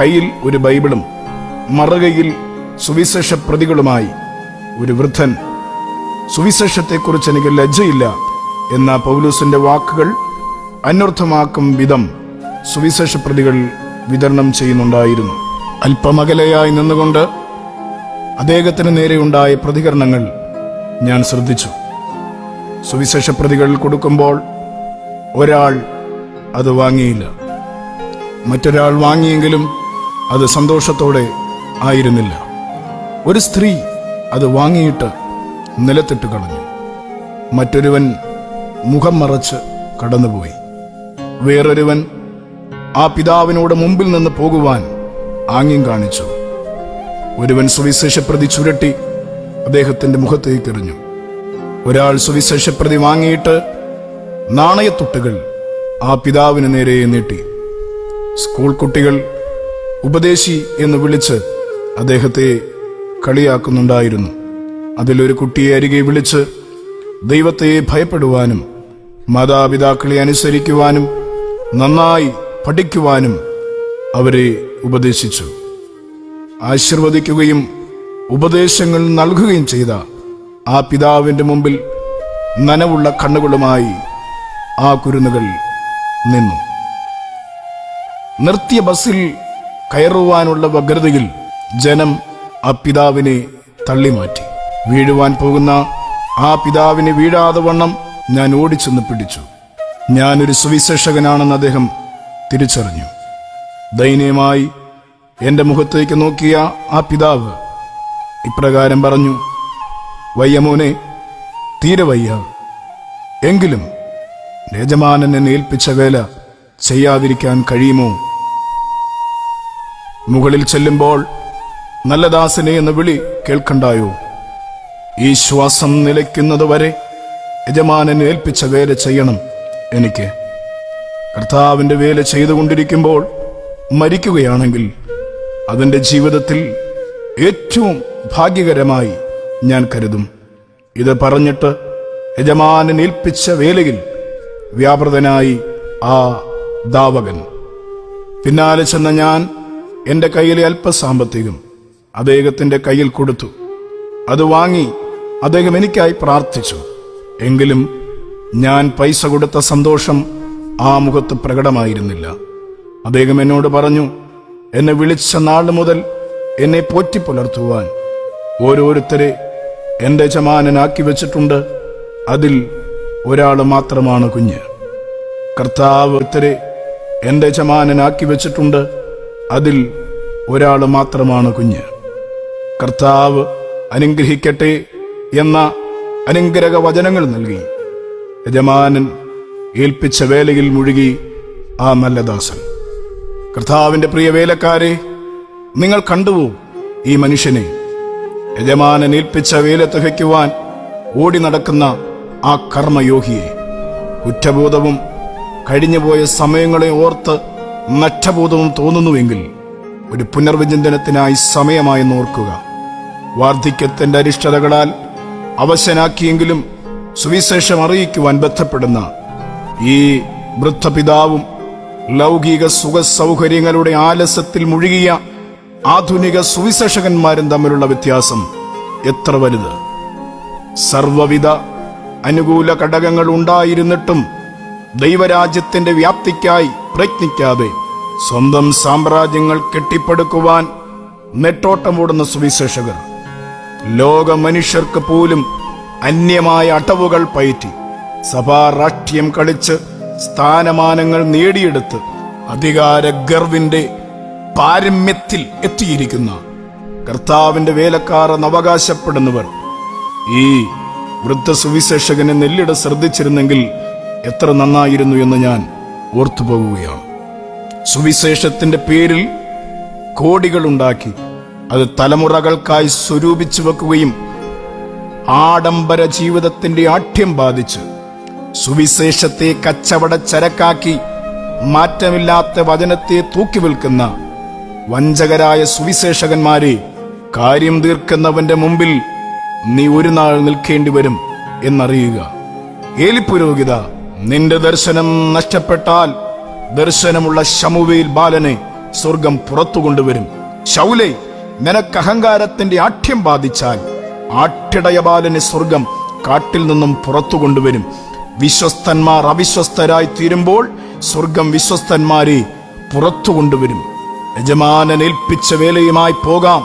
കയ്യിൽ ഒരു ബൈബിളും മറുകയിൽ സുവിശേഷ പ്രതികളുമായി ഒരു വൃദ്ധൻ. സുവിശേഷത്തെക്കുറിച്ച് എനിക്ക് ലജ്ജയില്ല എന്ന പൗലൂസിന്റെ വാക്കുകൾ അന്വർത്ഥമാക്കും വിധം സുവിശേഷ പ്രതികൾ വിതരണം ചെയ്യുന്നുണ്ടായിരുന്നു. അല്പമകലയായി നിന്നുകൊണ്ട് അദ്ദേഹത്തിന് നേരെയുണ്ടായ പ്രതികരണങ്ങൾ ഞാൻ ശ്രദ്ധിച്ചു. സുവിശേഷ പ്രതികൾ കൊടുക്കുമ്പോൾ ഒരാൾ അത് വാങ്ങിയില്ല. മറ്റൊരാൾ വാങ്ങിയെങ്കിലും അത് സന്തോഷത്തോടെ ആയിരുന്നില്ല. ഒരു സ്ത്രീ അത് വാങ്ങിയിട്ട് നിലത്തിട്ട് കളഞ്ഞു. മറ്റൊരുവൻ മുഖം മറച്ച് കടന്നുപോയി. വേറൊരുവൻ ആ പിതാവിനോട് മുമ്പിൽ നിന്ന് പോകുവാൻ ആംഗ്യം കാണിച്ചു. ഒരുവൻ സുവിശേഷപ്രതി ചുരുട്ടി അദ്ദേഹത്തിന്റെ മുഖത്തേക്ക് എറിഞ്ഞു. ഒരാൾ സുവിശേഷപ്രതി വാങ്ങിയിട്ട് നാണയത്തുട്ടുകൾ ആ പിതാവിന് നേരെ നീട്ടി. സ്കൂൾ കുട്ടികൾ ഉപദേശി എന്ന് വിളിച്ച് അദ്ദേഹത്തെ കളിയാക്കുന്നുണ്ടായിരുന്നു. അതിലൊരു കുട്ടിയെ അരികെ വിളിച്ച് ദൈവത്തെ ഭയപ്പെടുവാനും മാതാപിതാക്കളെ അനുസരിക്കുവാനും നന്നായി പഠിക്കുവാനും അവരെ ഉപദേശിച്ചു. ആശീർവദിക്കുകയും ഉപദേശങ്ങൾ നൽകുകയും ചെയ്ത ആ പിതാവിന്റെ മുമ്പിൽ നനവുള്ള കണ്ണുകളുമായി ആ കുരുന്നുകൾ നിന്നു. നിർത്തിയ ബസ്സിൽ കയറുവാനുള്ള വ്യഗ്രതയിൽ ജനം ആ പിതാവിനെ തള്ളിമാറ്റി. വീഴുവാൻ പോകുന്ന ആ പിതാവിനെ വീഴാതെ വണ്ണം ഞാൻ ഓടിച്ചെന്ന് പിടിച്ചു. ഞാനൊരു സുവിശേഷകനാണെന്ന് അദ്ദേഹം തിരിച്ചറിഞ്ഞു. ദയനീയമായി എന്റെ മുഖത്തേക്ക് നോക്കിയ ആ പിതാവ് ഇപ്രകാരം പറഞ്ഞു വയ്യമോനെ തീരെ വയ്യ. എങ്കിലും യജമാനൻ നേൽപ്പിച്ച വേല ചെയ്യാതിരിക്കാൻ കഴിയുമോ? മുകളിൽ ചെല്ലുമ്പോൾ നല്ല ദാസനെ എന്ന് വിളി കേൾക്കണ്ടായോ? ഈ ശ്വാസം നിലയ്ക്കുന്നത് വരെ യജമാനൻ ഏൽപ്പിച്ച വേല ചെയ്യണം എനിക്ക്. കർത്താവിന്റെ വേല ചെയ്തുകൊണ്ടിരിക്കുമ്പോൾ മരിക്കുകയാണെങ്കിൽ അതിന്റെ ജീവിതത്തിൽ ഏറ്റവും ഭാഗ്യകരമായി ഞാൻ കരുതും. ഇത് പറഞ്ഞിട്ട് യജമാനൻ ഏൽപ്പിച്ച വേലയിൽ വ്യാപൃതനായി ആ ദാവകൻ. പിന്നാലെ ചെന്ന ഞാൻ എന്റെ കയ്യിലെ അല്പസാമ്പത്തികം അദ്ദേഹത്തിന്റെ കയ്യിൽ കൊടുത്തു. അത് വാങ്ങി അദ്ദേഹം എനിക്കായി പ്രാർത്ഥിച്ചു. എങ്കിലും ഞാൻ പൈസ കൊടുത്ത സന്തോഷം ആ മുഖത്ത് പ്രകടമായിരുന്നില്ല. അദ്ദേഹം എന്നോട് പറഞ്ഞു എന്നെ വിളിച്ച നാൾ മുതൽ എന്നെ പോറ്റി പുലർത്തുവാൻ ഓരോരുത്തരെ എന്റെ ചമാനനാക്കി വെച്ചിട്ടുണ്ട്. അതിൽ ഒരാൾ മാത്രമാണ് കുഞ്ഞ്. കർത്താവ് ഒരുത്തരെ എന്റെ ചമാനനാക്കി വെച്ചിട്ടുണ്ട്. അതിൽ ഒരാൾ മാത്രമാണ് കുഞ്ഞ്. കർത്താവ് അനുഗ്രഹിക്കട്ടെ എന്ന അനുഗ്രഹ വചനങ്ങൾ നൽകി. യജമാനൻ ഏൽപ്പിച്ച വേലയിൽ മുഴുകി ആ നല്ല ദാസൻ. കർത്താവിന്റെ പ്രിയ വേലക്കാരെ നിങ്ങൾ കണ്ടുവോ ഈ മനുഷ്യനെ? യജമാനൻ ഏൽപ്പിച്ച വേല തികയ്ക്കുവാൻ ഓടി നടക്കുന്ന ആ കർമ്മയോഗിയെ. കുറ്റബോധവും കഴിഞ്ഞുപോയ സമയങ്ങളെ ഓർത്ത് നഷ്ടബോധവും തോന്നുന്നുവെങ്കിൽ ഒരു പുനർവിചിന്തനത്തിനായി സമയമായി നോർക്കുക വാർദ്ധക്യത്തിന്റെ അരിഷ്ടതകളാൽ അവശനാക്കിയെങ്കിലും സുവിശേഷം അറിയിക്കുവാൻ ബന്ധപ്പെടുന്ന ഈ വൃദ്ധപിതാവും ലൗകിക സുഖ സൗകര്യങ്ങളുടെ ആലസ്യത്തിൽ മുഴുകിയ ആധുനിക സുവിശേഷകന്മാരും തമ്മിലുള്ള വ്യത്യാസം എത്ര വലുത്? സർവവിധ അനുകൂല ഘടകങ്ങൾ ഉണ്ടായിരുന്നിട്ടും ദൈവരാജ്യത്തിന്റെ വ്യാപ്തിക്കായി പ്രയത്നിക്കാതെ സ്വന്തം സാമ്രാജ്യങ്ങൾ കെട്ടിപ്പടുക്കുവാൻ നെട്ടോട്ടമോടുന്ന സുവിശേഷകർ ലോക മനുഷ്യർക്ക് പോലും അന്യമായ അടവുകൾ പയറ്റി സഭാ രാഷ്ട്രീയം കളിച്ച് സ്ഥാനമാനങ്ങൾ നേടിയെടുത്ത് അധികാര ഗർവിന്റെ പാരമ്യത്തിൽ എത്തിയിരിക്കുന്ന കർത്താവിന്റെ വേലക്കാർ എന്ന് അവകാശപ്പെടുന്നവർ ഈ വൃദ്ധ സുവിശേഷകനെ നെല്ലിട ശ്രദ്ധിച്ചിരുന്നെങ്കിൽ എത്ര നന്നായിരുന്നു എന്ന് ഞാൻ ഓർത്തുപോകുകയാണ്. സുവിശേഷത്തിന്റെ പേരിൽ കോടികളുണ്ടാക്കി അത് തലമുറകൾക്കായി സ്വരൂപിച്ചു വെക്കുകയും ആഡംബര ജീവിതത്തിന്റെ ആഠ്യം ബാധിച്ച് സുവിശേഷത്തെ കച്ചവട ചരക്കാക്കി മാറ്റമില്ലാത്ത വചനത്തെ തൂക്കി വിൽക്കുന്ന വഞ്ചകരായ സുവിശേഷകന്മാരെ കാര്യം തീർക്കുന്നവന്റെ മുമ്പിൽ നീ ഒരു നാൾ നിൽക്കേണ്ടി വരും എന്നറിയുക. ഏലിപുരോഹിത നിന്റെ ദർശനം നഷ്ടപ്പെട്ടാൽ ദർശനമുള്ള ശമുവേൽ ബാലനെ സ്വർഗം പുറത്തു കൊണ്ടുവരും ശൗലെ നിനക്ക് അഹങ്കാരത്തിന്റെ ആഠ്യം ബാധിച്ചാൽ ആട്ടിടയ ബാലനെ സ്വർഗം കാട്ടിൽ നിന്നും പുറത്തു കൊണ്ടുവരും വിശ്വസ്തന്മാർ അവിശ്വസ്തരായി തീരുമ്പോൾ സ്വർഗം വിശ്വസ്തന്മാരെ പുറത്തു കൊണ്ടുവരും യജമാനൻ ഏൽപ്പിച്ച വേലയുമായി പോകാം.